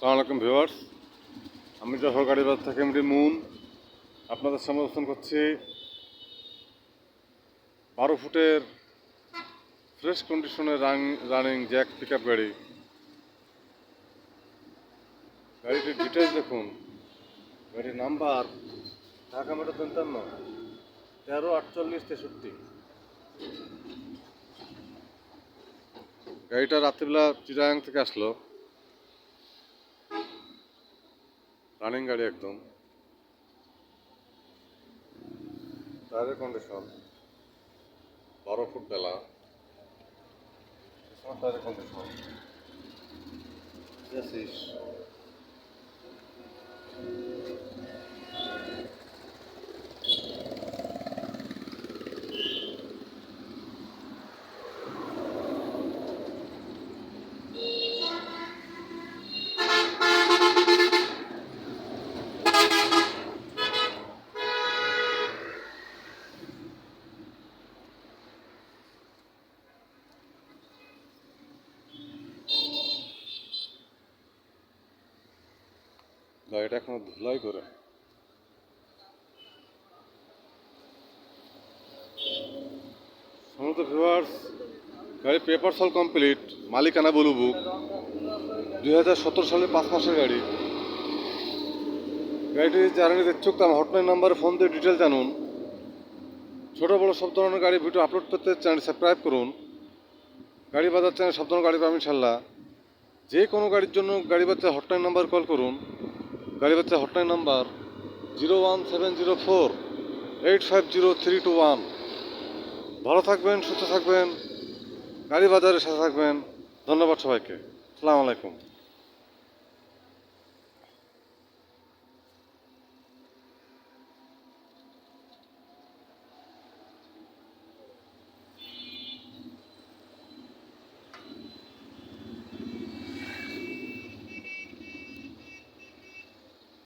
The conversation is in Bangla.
সালাম আলাইকুম ভিউয়ার্স, আমি যশোর গাড়িবাজার থেকে এমডি মুন। আপনাদের সামনে অবস্থান করছি বারো ফুটের ফ্রেশ কন্ডিশনের রান জ্যাক পিক আপ গাড়ি। গাড়িটির ডিটেলস দেখুন। গাড়ির নাম্বার ঢাকা মেট্রো তেন্তান্ন তেরো আটচল্লিশ তেষট্টি। গাড়িটা রাত্রিবেলা চিরাং থেকে আসলো। রানিং গাড়ি একদম। টায়ারের কন্ডিশন বারো ফুট বেলা। টায়ারের কন্ডিশন চেসিস গাড়িটা এখনও ধুলাই করে। সমস্ত ভিউয়ার্স গাড়ি পেপার সল কমপ্লিট, মালিকানা বলু বুক। দুই হাজার সতেরো সালের পাঁচ মাসের গাড়ি। গাড়িটি যারা নিতে ইচ্ছুক তার হটলাইন নাম্বারে ফোন দিয়ে ডিটেল জানুন। ছোটো বড়ো সব ধরনের গাড়ি ভিডিও আপলোড করতে চ্যানেল সাবস্ক্রাইব করুন। গাড়ি বাজার চ্যানেল সব ধরনের গাড়ি পাবেন ইনশাল্লাহ। যে কোনো গাড়ির জন্য গাড়ি বাচ্চা হটলাইন নাম্বার কল করুন। গাড়ি বাচ্চা hotline number zero one seven zero four eight five zero three two one. ভালো থাকবেন, সুস্থ থাকবেন, গাড়ি বাজারের সাথে থাকবেন। ধন্যবাদ সবাইকে। সালাম আলাইকুম।